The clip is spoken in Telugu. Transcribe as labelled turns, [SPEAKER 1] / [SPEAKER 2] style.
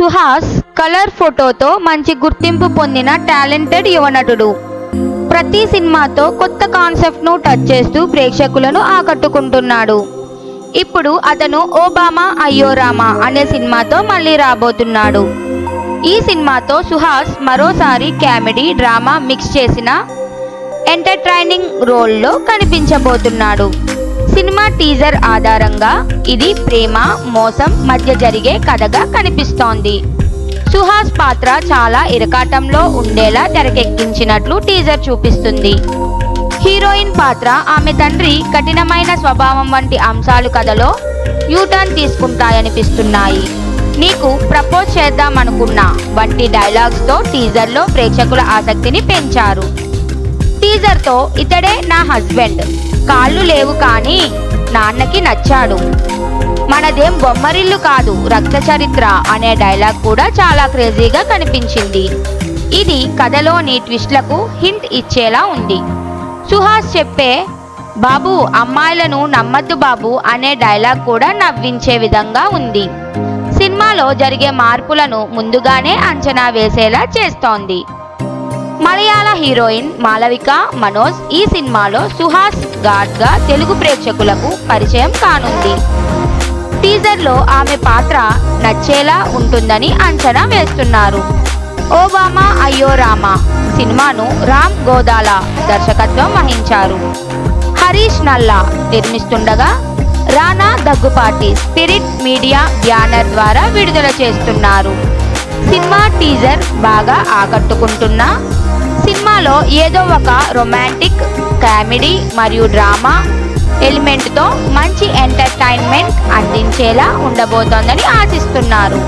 [SPEAKER 1] సుహాస్ కలర్ ఫోటోతో మంచి గుర్తింపు పొందిన టాలెంటెడ్ యువనటుడు ప్రతి సినిమాతో కొత్త కాన్సెప్ట్ను టచ్ చేస్తూ ప్రేక్షకులను ఆకట్టుకుంటున్నాడు. ఇప్పుడు అతను ఓబామా అయ్యో రామా అనే సినిమాతో మళ్ళీ రాబోతున్నాడు. ఈ సినిమాతో సుహాస్ మరోసారి కామెడీ డ్రామా మిక్స్ చేసిన ఎంటర్టైనింగ్ రోల్లో కనిపించబోతున్నాడు. సినిమా టీజర్ ఆధారంగా ఇది ప్రేమ మోసం మధ్య జరిగే కథగా కనిపిస్తోంది. సుహాస్ పాత్ర చాలా ఇరకాటంలో ఉండేలా తెరకెక్కించినట్లు టీజర్ చూపిస్తుంది. హీరోయిన్ పాత్ర ఆమె తండ్రి కఠినమైన స్వభావం వంటి అంశాలు కథలో యూటర్న్ తీసుకుంటాయనిపిస్తున్నాయి. నీకు ప్రపోజ్ చేద్దామనుకున్నా వంటి డైలాగ్స్తో టీజర్లో ప్రేక్షకుల ఆసక్తిని పెంచారు. టీజర్తో ఇతడే నా హస్బెండ్. కాళ్ళు లేవు కానీ నాన్నకి నచ్చాడు. మనదేం బొమ్మరిల్లు కాదు రక్త చరిత్ర అనే డైలాగ్ కూడా చాలా క్రేజీగా కనిపించింది. ఇది కథలోని ట్విస్ట్లకు హింట్ ఇచ్చేలా ఉంది. సుహాస్ చెప్పే బాబు అమ్మాయిలను నమ్మద్దు బాబు అనే డైలాగ్ కూడా నవ్వించే విధంగా ఉంది. సినిమాలో జరిగే మార్పులను ముందుగానే అంచనా వేసేలా చేస్తోంది. మలయాళ హీరోయిన్ మాలవిక మనోజ్ ఈ సినిమాలో సుహాస్ ఘాట్గా తెలుగు ప్రేక్షకులకు పరిచయం కానుంది. టీజర్లో ఆమె పాత్ర నచ్చేలా ఉంటుందని అంచనా వేస్తున్నారు. ఓబామా అయ్యో రామా సినిమాను రామ్ గోదాల దర్శకత్వం వహించారు. Harish Nalla నిర్మిస్తుండగా Rana Daggubati spirit media banner ద్వారా విడుదల చేస్తున్నారు. సినిమా టీజర్ బాగా ఆకట్టుకుంటున్నా సినిమాలో ఏదో ఒక రొమాంటిక్ కామెడీ మరియు డ్రామా ఎలిమెంట్తో మంచి ఎంటర్టైన్మెంట్ అందించేలా ఉండబోతోందని ఆశిస్తున్నారు.